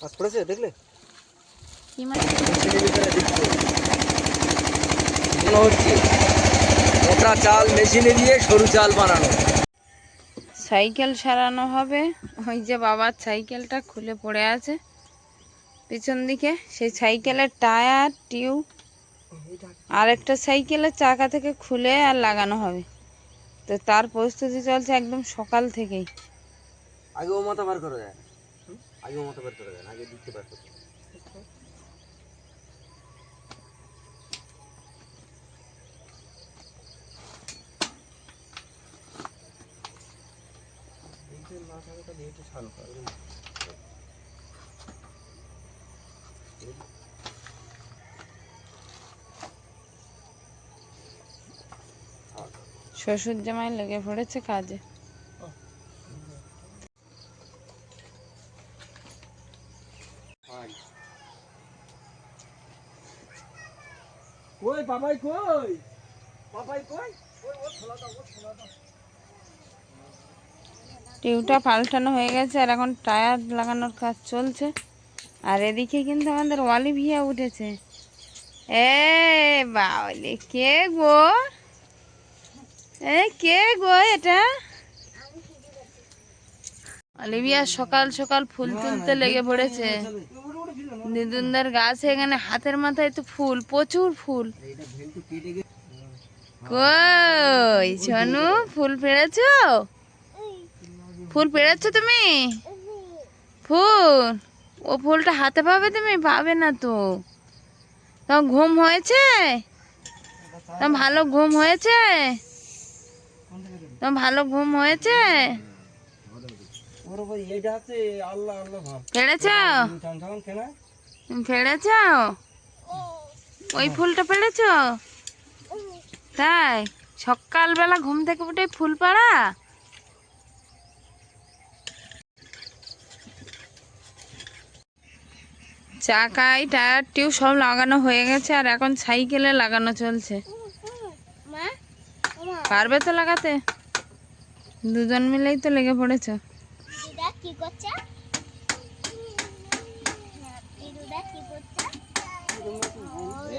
আজ পড়েছে দেখলে? কি মাছ মনে হচ্ছে মোটা চাল মেশিনে দিয়ে সরু চাল বানানো। সাইকেল সারানো হবে। ওই যে বাবার সাইকেলটা খুলে পড়ে আছে। পিছন দিকে সেই সাইকেলের টায়ার টিউব আর একটা সাইকেলের চাকা থেকে খুলে আর লাগানো হবে। তো তার প্রস্তুতি চলছে একদম সকাল থেকেই। আগে ও মাথা বার করা যায়? আগে ও মাথা বার করা যায় না আগে দিকতে বার করতে শ্বশুর জামাই লেগে পড়েছে কাজে কই বাবাই কই? বাবাই কই? টিউটা পাল্টানো হয়ে গেছে আর এখন টায়ার লাগানোর কাজ চলছে। আর এদিকে কিন্তু আমাদের অলিভিয়া উঠেছে। এ বাবলে কে গো? এ কে গো এটা? অলিভিয়া সকাল সকাল ফুল তুলতে লেগে পড়েছে। দিদুনদার গাছ এখানে হাতের মাথায় তো ফুল প্রচুর ফুল। কই সোনু ফুল পেড়েছো? ফুল পেড়েছো তুমি? ফুল? ও ফুলটা হাতে পাবে তুমি? পাবে না তো। তোমার ঘুম হয়েছে? তোমার ভালো ঘুম হয়েছে? তোমার ভালো ঘুম হয়েছে? পেড়েছ? পেড়েছ? ওই ফুলটা পেড়েছ? তাই? সকালবেলা ঘুম থেকে উঠে ফুল পাড়া? চাকায় টায়ার টিউ সব লাগানো হয়ে গেছে আর এখন সাইকেলে লাগানো চলছে। পারবে তো লাগাতে? দুজন মিলেই তো লেগে পড়েছ। কি করছে দিদা কি করছে দিদা দেখো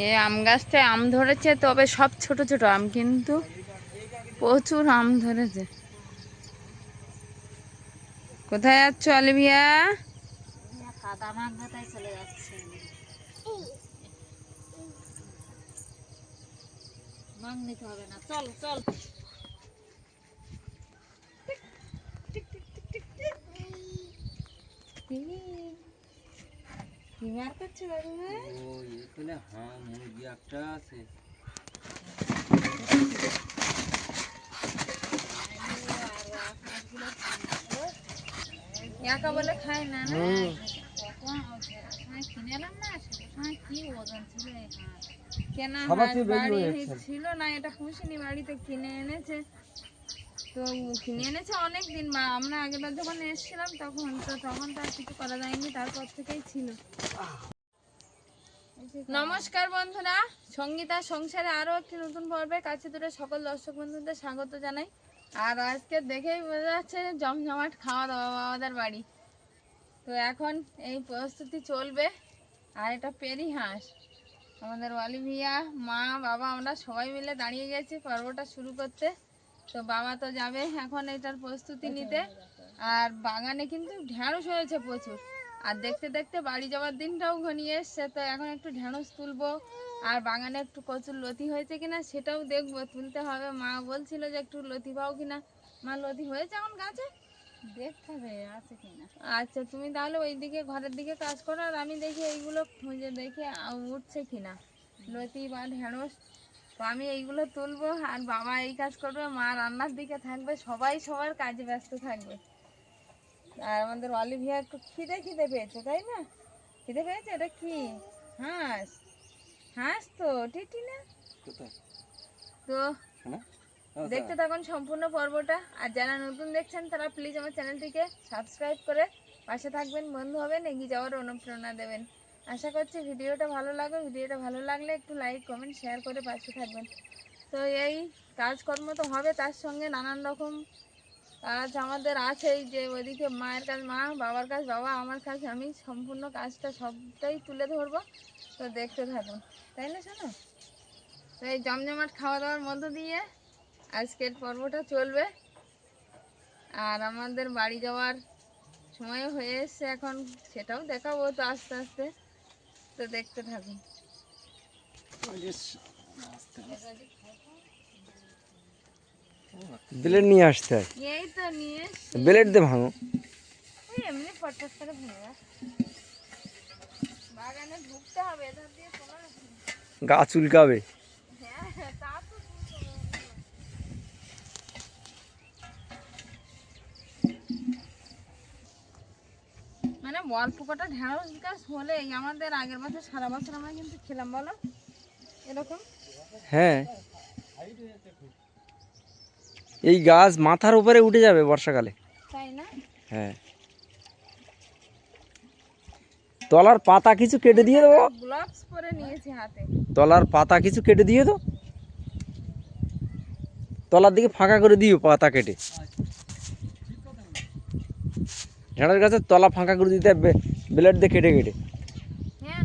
এ আম গাছটায় আম ধরেছে তবে সব ছোট ছোট আম কিন্তু প্রচুর আম ধরেছে। কোথায় যাচ্ছ অলিভিয়া? চলে যাচ্ছে। মাং নিতে হবে না চল চল। কি বার করছ বাবু ও এখানে হ্যাঁ মুরগি একটা আছে। একা বলে খায় না না কিনে এলাম না? সময় কি ওজন ছিল কেনা সবার হাঁস চেয়ে বেশি বাড়ি ছিল না এটা খুশিনি বাড়িতে কিনে এনেছে। তো কিনে এনেছে অনেক মা আমরা আগেবার যখন এসেছিলাম তখন তো তখন তো আর কিছু করা যায়নি তারপর থেকেই ছিল। নমস্কার বন্ধুরা সঙ্গীতা সংসারে আরও একটি নতুন পর্বে কাছে দূরে সকল দর্শক বন্ধুদের স্বাগত জানাই। আর আজকে দেখেই বোঝা যাচ্ছে জমজমাট খাওয়া দাওয়া আমাদের বাড়ি। তো এখন এই প্রস্তুতি চলবে। আর এটা পেরি হাঁস। আমাদের অলিভিয়া মা বাবা আমরা সবাই মিলে দাঁড়িয়ে গেছি পর্বটা শুরু করতে। তো বাবা তো যাবে এখন এটার প্রস্তুতি নিতে। আর বাগানে কিন্তু ঢ্যাঁড়স হয়েছে প্রচুর। আর দেখতে দেখতে বাড়ি যাওয়ার দিনটাও ঘনিয়ে এসছে তো এখন একটু ঢ্যাঁড়স তুলবো। আর বাগানে একটু কচুর লতি হয়েছে কিনা সেটাও দেখব তুলতে হবে। মা বলছিল যে একটু লতি পাও কিনা। মা লতি হয়েছে এখন গাছে? দেখতে হবে আছে কিনা। আচ্ছা তুমি তাহলে ওই দিকে ঘরের দিকে কাজ করো আর আমি দেখি এইগুলো খুঁজে দেখে উঠছে কিনা। লতি বা ঢেঁড়স তো আমি এইগুলো তুলবো আর বাবা এই কাজ করবে মা রান্নার দিকে থাকবে সবাই সবার কাজে ব্যস্ত থাকবে। আর আমাদের অলিভিয়া একটু খিদে খিদে পেয়েছে তাই না? খিদে পেয়েছে? এটা কি? হাঁস। হাঁস তো টিটি না? তো শোনা? দেখতে থাকুন সম্পূর্ণ পর্বটা। আর যারা নতুন দেখছেন তারা প্লিজ আমার চ্যানেলটিকে সাবস্ক্রাইব করে পাশে থাকবেন বন্ধু হবেন এগিয়ে যাওয়ার অনুপ্রেরণা দেবেন। আশা করছি ভিডিওটা ভালো লাগবে। ভিডিওটা ভালো লাগলে একটু লাইক কমেন্ট শেয়ার করে পাশে থাকবেন। তো এই কাজকর্ম তো হবে তার সঙ্গে নানান রকম কাজ আমাদের আছেই যে ওইদিকে মায়ের কাজ, মা, বাবার কাজ, বাবা আমার কাজ, আমি সম্পূর্ণ কাজটা সবটাই তুলে ধরবো। তো দেখতে থাকুন তাই না শোনো তো এই জমজমাট খাওয়া দাওয়ার মধ্য দিয়ে আজকের পর্বটা চলবে। আর আমাদের বাড়ি যাওয়ার সময় হয়ে এসছে এখন, সেটাও দেখাবো তো আস্তে আস্তে। তো দেখতে থাকুন ব্লেড নিয়ে আসতে হয়। এই তো নিয়ে এসছি। ব্লেড দিয়ে ভাঙো গা চুলকাবে। হ্যাঁ হ্যাঁ, মানে অল্প কটা ঢেঁড়স গাছ হলে আমাদের আগের বছর সারা বছর আমরা কিন্তু খেলাম বলো? এরকম? হ্যাঁ। এই গাছ মাথার উপরে উঠে যাবে বর্ষাকালে। তাই না? হ্যাঁ। তলার পাতা কিছু কেটে দিয়ে দেবো। গ্লাভস পরে নিয়েছি হাতে। তলার পাতা কিছু কেটে দিয়ে দাও তলার দিকে ফাঁকা করে দিও পাতা কেটে। ঢেঁড়স গাছের তলা ফাঁকা করে দিতে হবে ব্লেড দিয়ে কেটে কেটে। হ্যাঁ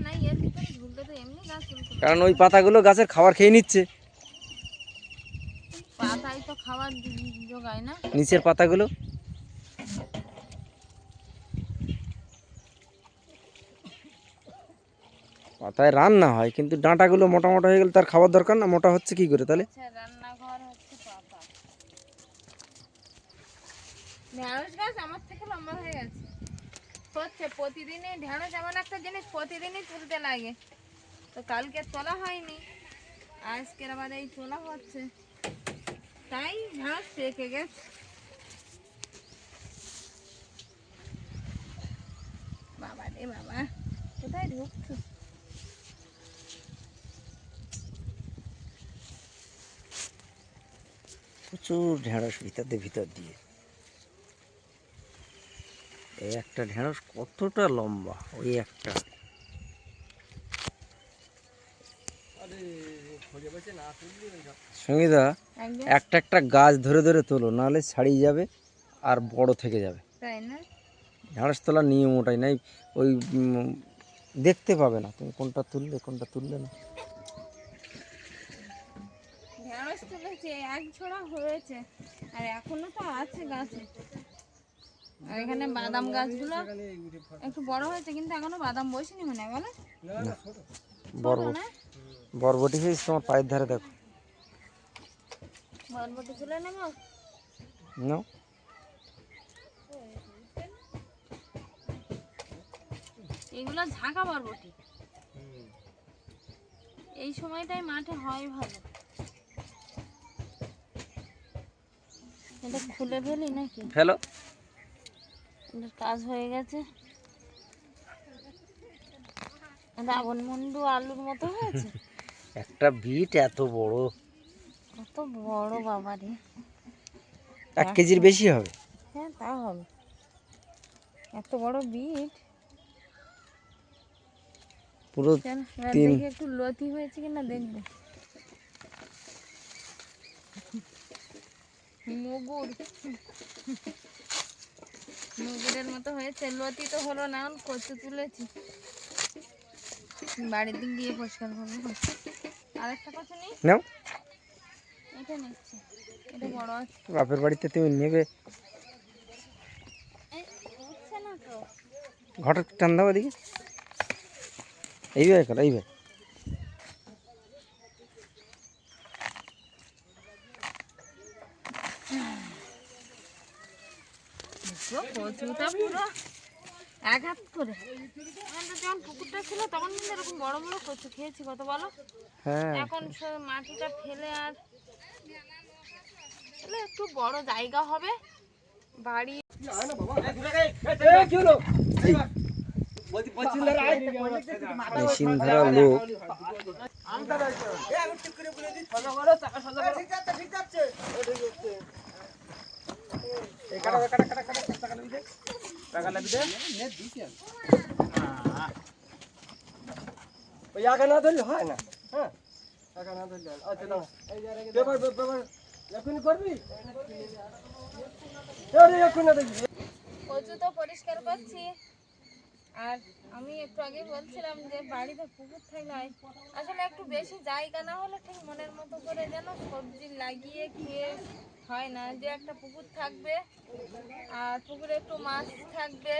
কারণ ওই পাতাগুলো গাছের খাবার খেয়ে নিচ্ছে। খাবার জোগায় না? নিচের পাতাগুলো? পাতায় রান্না হয় কিন্তু ডাঁটাগুলো মোটা মোটা হয়ে গেলে তার খাবার দরকার না? মোটা হচ্ছে কি করে তাহলে? আচ্ছা রান্নাঘর হচ্ছে পাতা। ঢেঁড়স গাছ আমার থেকে লম্বা হয়ে গেছে। হচ্ছে প্রতিদিনই ঢেঁড়স এমন একটা জিনিস প্রতিদিনই তুলতে লাগে। তো কালকে তোলা হয়নি। আজকের আবার এই তোলা হচ্ছে। তাই ঢেঁড়স পেকে গেছে। বাবা রে বাবা, কোথায় ঢুকছো? প্রচুর ঢেঁড়স ভিতর ভিতর দিয়ে। এই একটা ঢেঁড়স কতটা লম্বা, ওই একটা। সঙ্গীতা একটা একটা গাছ ধরে ধরে তোলো নাহলে ছাড়িয়ে যাবে আর বড় থেকে যাবে। তাই না? ঢেঁড়স তোলার নিয়ম ওটাই নাই ওই দেখতে পাবে না। তুমি কোনটা তুললে কোনটা তুললে না। ঢেঁড়স তুলেছি এক ঝোড়া হয়েছে আর এখনও তো আছে গাছে। আর এখানে বাদাম গাছগুলো একটু বড় হয়েছে কিন্তু এখনও বাদাম বসেনি মনে হয় বলো? না? বরবটি হয়েছে তোমার পায়ের ধারে দেখো। বরবটি তুলে নেব? নাও এগুলো ঝাঁকা বরবটি। এই সময়টাই মাঠে হয় ভালো। এটা খুলে ফেলি নাকি? ফেলো। কাজ হয়ে গেছে। রাবণ মুন্ডু আলুর মতো হয়েছে? একটা বিট এত বড়। কত বড় বাবা রে এক কেজির বেশি হবে? হ্যাঁ তা হবে। এত বড় বিট? পুরো তিন। দেখি একটু লতি হয়েছে কিনা দেখব। মুগুর। মুগুরের মতো হয়েছে। লতি তো হলো না কচু তুলেছি। বাড়ির দিক গিয়ে পরিষ্কার করব নাও। এটা নিচ্ছি। এটা বড় আছে। বাপের বাড়িতে তুমি নেবে। এই, উঠছে না তো। ঘটক টান দাও এদিকে। এইভাবে করো এইভাবে। পুরো কচুটা পুরো হাত করে। আমাদের যখন পুকুরটা ছিল তখন কিন্তু এরকম বড় বড় কচু খেয়েছি কত বলো? হ্যাঁ। এখন মাটিটা ফেলে আর তাহলে একটু বড় জায়গা হবে। বাড়ি মেশিন ধরা লোক ওই হয় হ্যাঁ আচ্ছা তো পরিষ্কার করছি আর আমি একটু আগে বলছিলাম যে বাড়িতে পুকুর থাকলে আসলে একটু বেশি জায়গা না হলে ঠিক মনের মতো করে যেন সবজি লাগিয়ে খেয়ে হয় না যে একটা পুকুর থাকবে আর পুকুরে একটু মাছ থাকবে।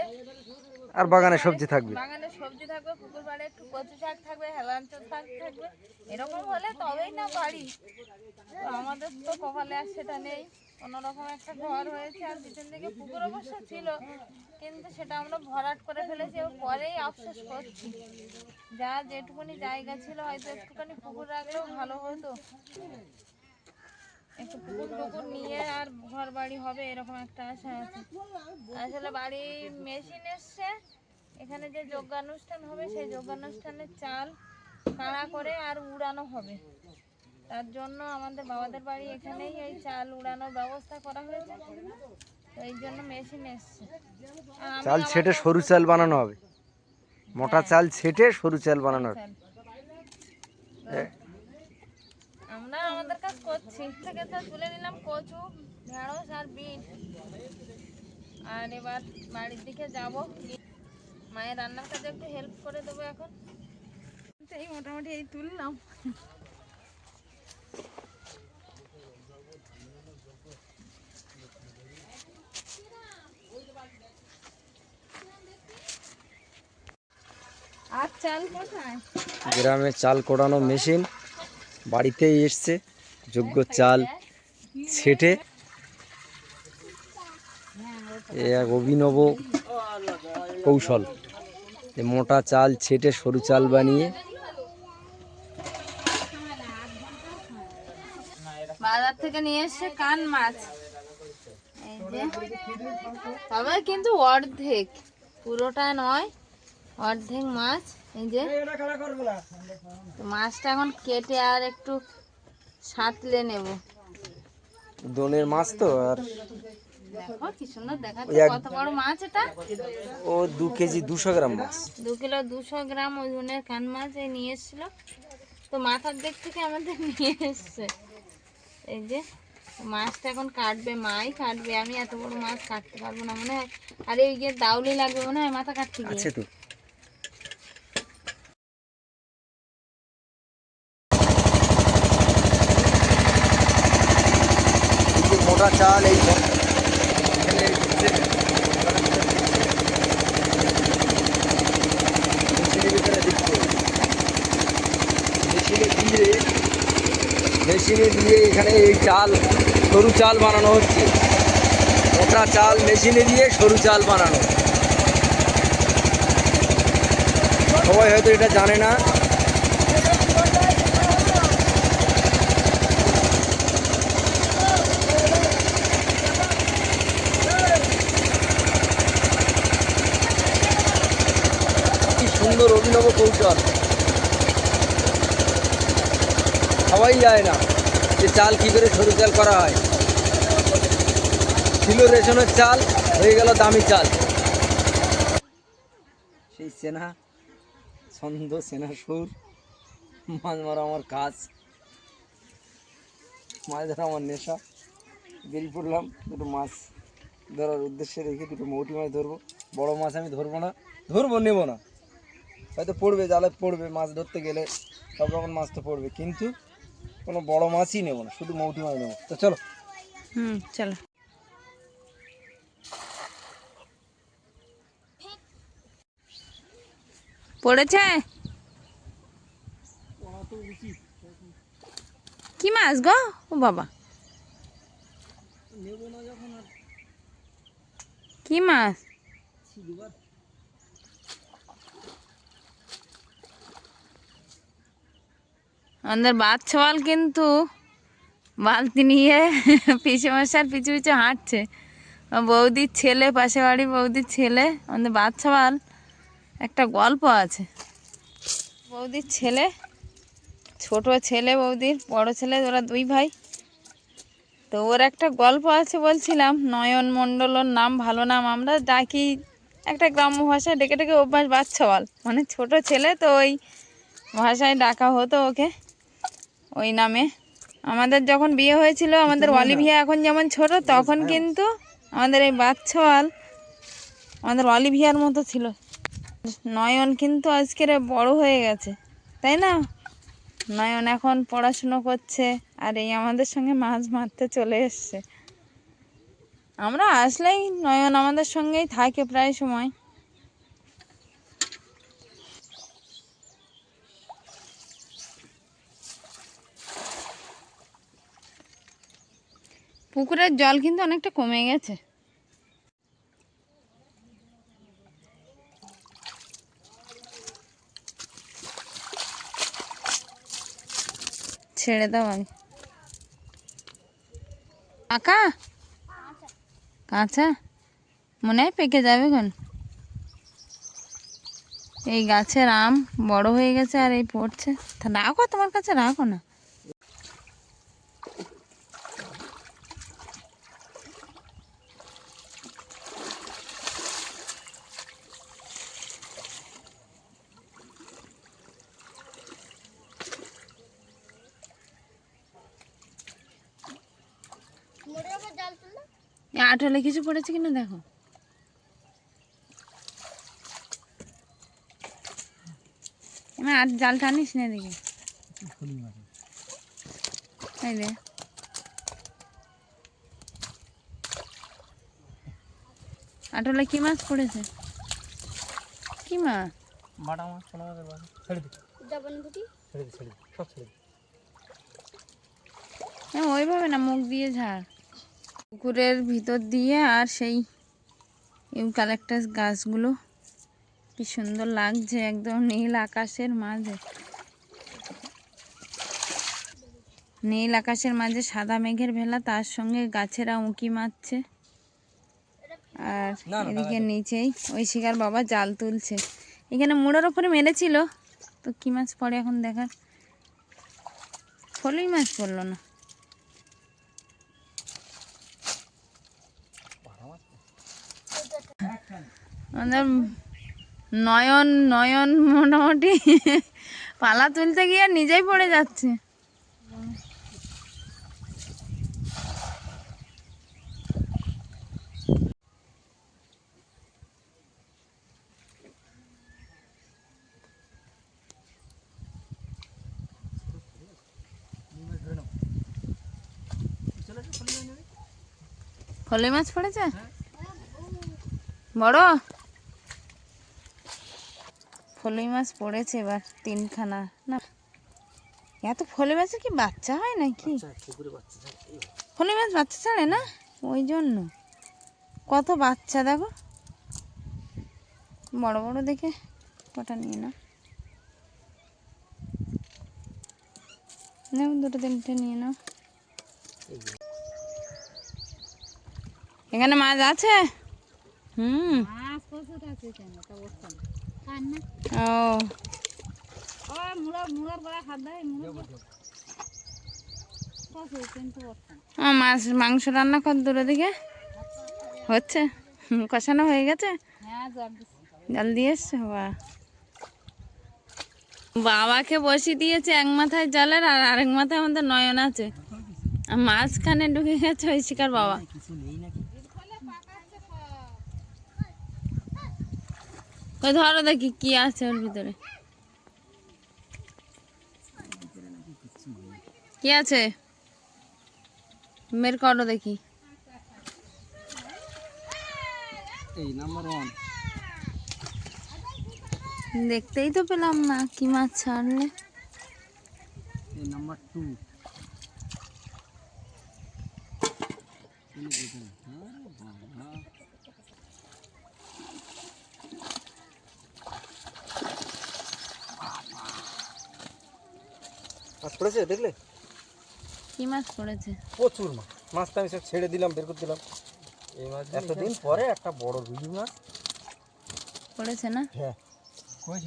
আর বাগানে সবজি থাকবে। বাগানে সবজি থাকবে পুকুর পাড়ে একটু কচু শাক থাকবে হেলাঞ্চ শাক থাকবে। এরকম হলে তবেই না বাড়ি। তো আমাদের তো কপালে আর সেটা নেই। অন্যরকম একটা ঘর হয়েছে আর পিছন দিকে পুকুর অবশ্য ছিল কিন্তু সেটা আমরা ভরাট করে ফেলেছি এবং পরেই আফসোস করছি। যা যেটুকুনি জায়গা ছিল হয়তো একটুখানি পুকুর রাখলেও ভালো হতো। একটু পুকুর টুকুর নিয়ে আর ঘর বাড়ি হবে এরকম একটা আশা আছে। আসলে বাড়ি মেশিন এসছে। এখানে যে যজ্ঞানুষ্ঠান হবে সেই যজ্ঞানুষ্ঠানের চাল কাড়া করে আর উড়ানো হবে। তার জন্য আমাদের বাবাদের বাড়ি এখানেই এই চাল উড়ানোর ব্যবস্থা করা হয়েছে। তো এই জন্য মেশিন এসছে। আর চাল ছেটে সরু চাল বানানো হবে। মোটা চাল ছেটে সরু চাল বানানো হবে। আমাদের কাজ করছি। থেকে তো তুলে নিলাম কচু, ঢেঁড়স আর বিট। আর এবার বাড়ির দিকে যাব। মায়ের রান্নার কাজে একটু হেল্প করে দেবো এখন। এই মোটামুটি এই তুললাম। গ্রামে চাল কোড়ানো মেশিন বাড়িতেই এসছে। যোগ্য চাল ছেটে এ এক অভিনব কৌশল। মোটা চাল ছেটে সরু চাল বানিয়ে বাজার থেকে নিয়ে এসে কান মাছ। তবে কিন্তু অর্ধেক পুরোটা নয় অর্ধেক মাছ। এই যে মাছটা এখন কেটে আর একটু সাঁতলে নেব। দনের মাছ তো আর দেখো কি সুন্দর দেখাচ্ছে কত বড় মাছ এটা? ও দু কেজি দুশো গ্রাম মাছ। দু কিলো দুশো গ্রাম ওজনের কান মাছ এই নিয়ে এসেছিল। তো মাথার দিক থেকে আমাদের নিয়ে এসছে। এই যে মাছটা এখন কাটবে মাই কাটবে আমি এত বড় মাছ কাটতে পারব না মনে হয়। আর এই যে দাউলি লাগবে মনে হয় মাথা কাটতে গিয়ে আছে তো এই যে মোটা চাল এই এখানে মেশিনের ভিতরে দিচ্ছে মেশিনে দিয়ে মেশিনে দিয়ে এখানে এই চাল, সরু চাল বানানো হচ্ছে। মোটা চাল মেশিনে দিয়ে সরু চাল বানানো। সবাই হয়তো এটা জানে না। সুন্দর অভিনব কৌশল। সবাই যায় না। যে চাল কি করে সরু চাল করা হয়? ছিল রেশনের চাল, হয়ে গেল দামি চাল। সেই চেনা ছন্দ চেনা সুর, মাছ মারা আমার কাজ। মাছ ধরা আমার নেশা। বেরিয়ে পড়লাম, দুটো মাছ ধরার উদ্দেশ্যে রেখে দুটো মৌটি মাছ ধরবো। বড় মাছ আমি ধরবো না, ধরবো, নেব না। হয়তো পড়বে, জালে পড়বে মাছ ধরতে গেলে, সব রকম মাছ তো পড়বে। কিন্তু কোনো বড় মাছই নেব না, শুধু মৌটি মাছ নেব। তো চলো। হুম, চলো। পড়েছে? কি মাছ গো? ও বাবা। কি মাছ? আমাদের বাচ্চাওয়াল কিন্তু বালতি নিয়ে পিছু মশার পিছু পিছু হাঁটছে। বৌদির ছেলে পাশে বাড়ি বৌদির ছেলে, আমাদের বাচ্চা বাল একটা গল্প আছে। বৌদির ছেলে, ছোট ছেলে বৌদির, বড় ছেলে, ওরা দুই ভাই। তো ওর একটা গল্প আছে বলছিলাম, নয়ন মণ্ডল ওর নাম, ভালো নাম, আমরা ডাকি একটা গ্রাম্য ভাষায় ডেকে ডেকে অভ্যাস বাচ্চা বল মানে ছোট ছেলে তো ওই ভাষায় ডাকা হতো ওকে। ওই নামে। আমাদের যখন বিয়ে হয়েছিল আমাদের অলিভিয়া এখন যেমন ছোট তখন কিন্তু আমাদের এই বাচ্চাওয়াল আমাদের অলিভিয়ার মতো ছিল। নয়ন কিন্তু আজকের বড় হয়ে গেছে তাই না? নয়ন এখন পড়াশুনো করছে আর এই আমাদের সঙ্গে মাছ মারতে চলে এসছে। আমরা আসলেই নয়ন আমাদের সঙ্গেই থাকে প্রায় সময়। পুকুরের জল কিন্তু অনেকটা কমে গেছে। ছেড়ে দাও আমি। কাকা? কাঁচা? মনে হয় পেকে যাবে কোন এই গাছের আম বড় হয়ে গেছে আর এই পড়ছে। তা রাখো, তোমার কাছে রাখো না। আঠলে কিছু পড়েছে কিনা দেখো। আর জাল টানিস না দেখি আটলে কি মাছ পড়েছে? কি মাছ বাটা মাছ কোনো মাছের বাটা। ছেড়ে দিই ছেড়ে দিই ছেড়ে দিই সব ছেড়ে দিই হ্যাঁ ওইভাবে না মুখ দিয়ে ঝাড়। পুকুরের ভিতর দিয়ে আর সেই ইউক্যালেক্টাস গাছগুলো। কি সুন্দর লাগছে একদম নীল আকাশের মাঝে। নীল আকাশের মাঝে সাদা মেঘের ভেলা তার সঙ্গে গাছেরা উঁকি মারছে। আর এদিকে নিচেই ওই শিকার বাবা জাল তুলছে। এখানে মোড়ের ওপরে মেরেছিল তো কি মাছ পড়ে এখন দেখার? ফলই মাছ পড়ল না। আমাদের নয়ন নয়ন মোটামুটি পালা তুলতে গিয়ে নিজেই পড়ে যাচ্ছে। ফলে মাছ পড়েছে? বড়? ফলই মাছ পড়েছে এবার তিনখানা। না এত ফলে মাছের কি বাচ্চা হয় নাকি? ফলে মাছ বাচ্চা ছাড়ে না? ওই জন্য। কত বাচ্চা দেখো। বড় বড় দেখে কটা নিয়ে না নাও দুটো তিনটে নিয়ে নাও। এখানে মাছ আছে? হুম। মাছ আছে ও। মাছ মাংস রান্না কর দূরে দিকে হচ্ছে? কষানো হয়ে গেছে? হ্যাঁ জল দিয়ে এসছে? বাবাকে বসিয়ে দিয়েছে এক মাথায় জলের আর আরেক মাথায় আমাদের নয়ন আছে। মাঝখানে ঢুকে গেছে ওই শিকার বাবা। ধরো দেখি কি আছে ওর ভিতরে। কি আছে? বের করো দেখি। এই নাম্বার ওয়ান দেখতেই তো পেলাম না কি মাছ ছাড়লে। এই নাম্বার টু মাছ পড়েছে? দেখলে? কি মাছ পড়েছে? প্রচুর মাছ। মাছটা আমি সব ছেড়ে দিলাম বের করে দিলাম। এই মাছ এতদিন পরে একটা বড় রুই মাছ। পড়েছে না? হ্যাঁ। ওই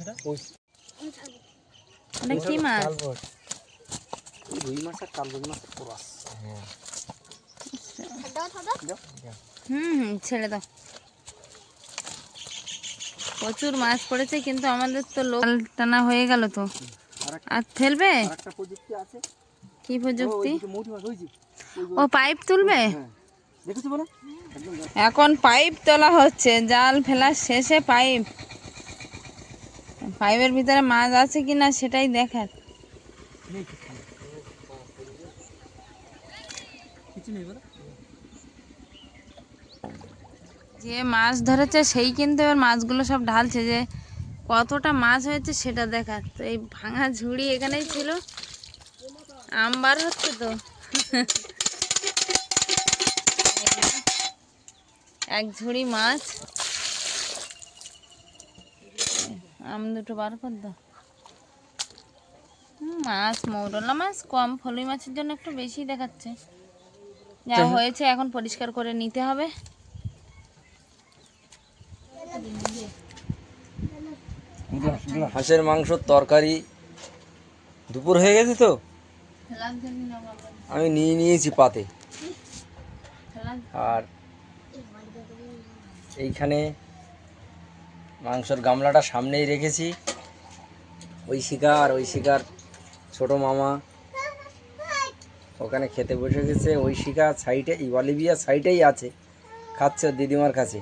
ওটা কি মাছ? রুই মাছ আর কালবট মাছ পোরাস হ্যাঁ। হুম হুম ছেড়ে দাও। প্রচুর মাছ পড়েছে কিন্তু আমাদের তো লোক টানা হয়ে গেল তো। আর ফেলবে? কি প্রযুক্তি? ও পাইপ তুলবে? এখন পাইপ তোলা হচ্ছে জাল ফেলা শেষে পাইপ। পাইপের ভিতরে মাছ আছে কিনা সেটাই দেখার। যে মাছ ধরেছে সেই কিন্তু এবার মাছগুলো সব ঢালছে যে কতটা মাছ হয়েছে সেটা দেখার। তো এই ভাঙা ঝুড়ি এখানেই ছিল। আমবার হচ্ছে তো। এক ঝুড়ি মাছ। আম দুটো বার কর দাও মাছ মৌরলা মাছ কম ফলুই মাছের জন্য একটু বেশি দেখাচ্ছে। যা হয়েছে এখন পরিষ্কার করে নিতে হবে। হাঁসের মাংসর তরকারি। দুপুর হয়ে গেছে তো? আমি নিয়ে নিয়েছি পাতে। আর এইখানে মাংসর গামলাটা সামনেই রেখেছি। ওই শিকার ওই শিকার, ছোট মামা। ওখানে খেতে বসে গেছে। ওই শিকার সাইডে অলিভিয়া সাইডেই আছে। খাচ্ছে দিদিমার কাছে।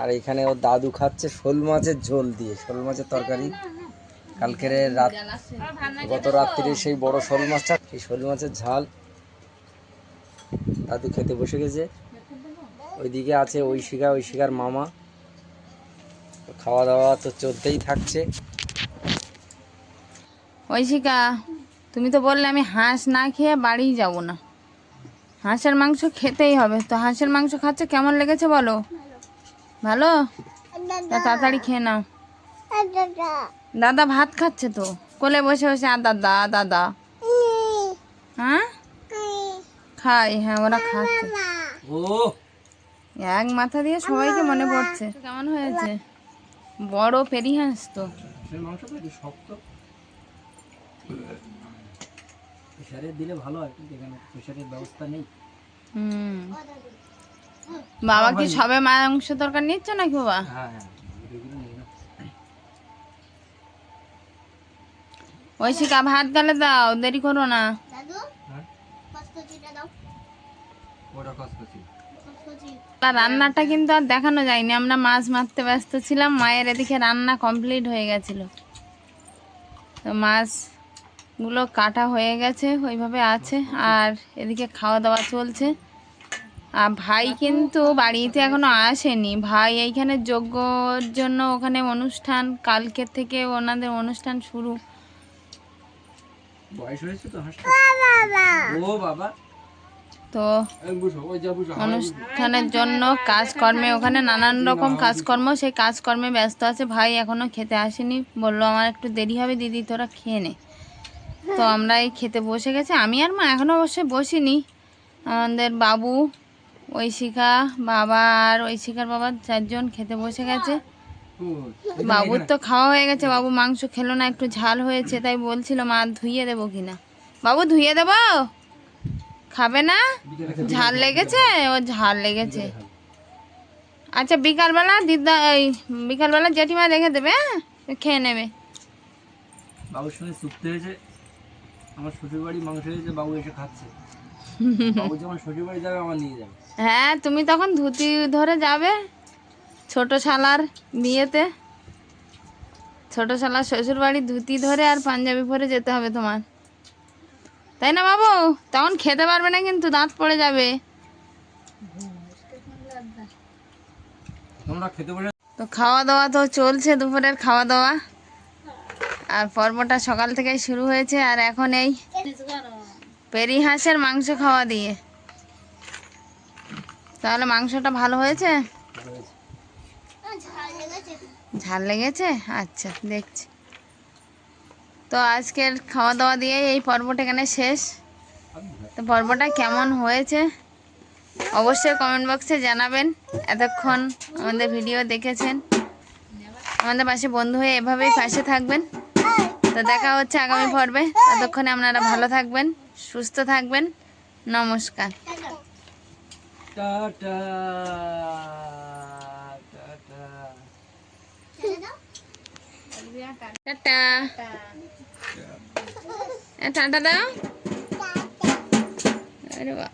আর এখানে ওর দাদু খাচ্ছে শোল মাছের ঝোল দিয়ে, শোল মাছের তরকারি। কালকের রাত গত রাত্রিরে সেই বড় শোল মাছটা সেই শোল মাছের ঝাল। দাদু খেতে বসে গেছে। ওইদিকে আছে ওই শিকা ওই শিকার মামা। খাওয়া দাওয়া তো চলতেই থাকছে। ঐশিকা, তুমি তো বললে আমি হাঁস না খেয়ে বাড়ি যাব না। হাঁসের মাংস খেতেই হবে। তো হাঁসের মাংস খাচ্ছে, কেমন লেগেছে বলো? ভালো? তা তাড়াতাড়ি খেয়ে নাও। দাদা। ভাত খাচ্ছে তো। কোলে বসে বসে আর দাদা দাদা। হ্যাঁ খাই হ্যাঁ ওরা খাচ্ছে। এক মাথা দিয়ে সবাইকে মনে পড়ছে। কেমন হয়েছে? বড় পেরি হাঁস তো প্রেশারে দিলে ভালো হয় কিন্তু এখানে প্রেশারের ব্যবস্থা নেই। হুম। বাবা কি সবে মাংস তরকারি নিচ্ছ নাকি বাবা? হ্যাঁ হ্যাঁ ঐশিকা ভাত গালে দাও দেরি করো না। হ্যাঁ? রান্নাটা কিন্তু আর দেখানো যায়নি আমরা মাছ মারতে ব্যস্ত ছিলাম মায়ের এদিকে রান্না কমপ্লিট হয়ে গেছিল। তো মাছগুলো কাটা হয়ে গেছে ওইভাবে আছে আর এদিকে খাওয়া দাওয়া চলছে। আর ভাই কিন্তু বাড়িতে এখনও আসেনি। ভাই এইখানে যজ্ঞর জন্য ওখানে অনুষ্ঠান কালকে থেকে ওনাদের অনুষ্ঠান শুরু। তো হাঁসটা? ও বাবা। তো এই বুঝো ওই যা বুঝো অনুষ্ঠানের জন্য কাজকর্মে ওখানে নানান রকম কাজকর্ম সেই কাজকর্মে ব্যস্ত আছে। ভাই এখনও খেতে আসেনি। বলল আমার একটু দেরি হবে দিদি তোরা খেয়ে নে। তো আমরা এই খেতে বসে গেছে। আমি আর মা এখনও অবশ্যই বসিনি। আমাদের বাবু ঐশিকা বাবা আর ঐশিকার বাবা চারজন খেতে বসে গেছে। বাবুর তো খাওয়া হয়ে গেছে বাবু মাংস খেলো না একটু ঝাল হয়েছে তাই বলছিল মা ধুইয়ে দেবো কিনা? বাবু ধুইয়ে দেবো? খাবে না? ঝাল লেগেছে? ও ঝাল লেগেছে। আচ্ছা বিকালবেলা দিদা এই বিকালবেলা জেঠিমা রেখে দেবে হ্যাঁ? খেয়ে নেবে। বাবুর সঙ্গে হয়েছে আমার শ্বশুর বাড়ি মাংস হয়েছে বাবু এসে খাচ্ছে। বাবু যখন শ্বশুর বাড়ি যাবে আমার নিয়ে যাবে। হ্যাঁ তুমি তখন ধুতি ধরে যাবে ছোট শালার বিয়েতে। ছোট শালার শ্বশুর বাড়ি ধুতি ধরে আর পাঞ্জাবি পরে যেতে হবে তোমার। তাই না বাবু? তখন খেতে পারবে না কিন্তু দাঁত পড়ে যাবে। তোমরা খেতে বসে তো খাওয়া দাওয়া তো চলছে দুপুরের খাওয়া দাওয়া আর পর্বটা সকাল থেকেই শুরু হয়েছে আর এখন এই পেরি হাঁসের মাংস খাওয়া দিয়ে। তাহলে মাংসটা ভালো হয়েছে? ঝাল লেগেছে? আচ্ছা দেখছি। তো আজকের খাওয়া দাওয়া দিয়ে এই পর্বটা এখানে শেষ। তো পর্বটা কেমন হয়েছে? অবশ্যই কমেন্ট বক্সে জানাবেন। এতক্ষণ আমাদের ভিডিও দেখেছেন। আমাদের পাশে বন্ধু হয়ে এভাবেই পাশে থাকবেন। তো দেখা হচ্ছে আগামী পর্বে। ততক্ষণে আপনারা ভালো থাকবেন, সুস্থ থাকবেন। নমস্কার। টাটা টাটা টাটা দাও আরে বাহ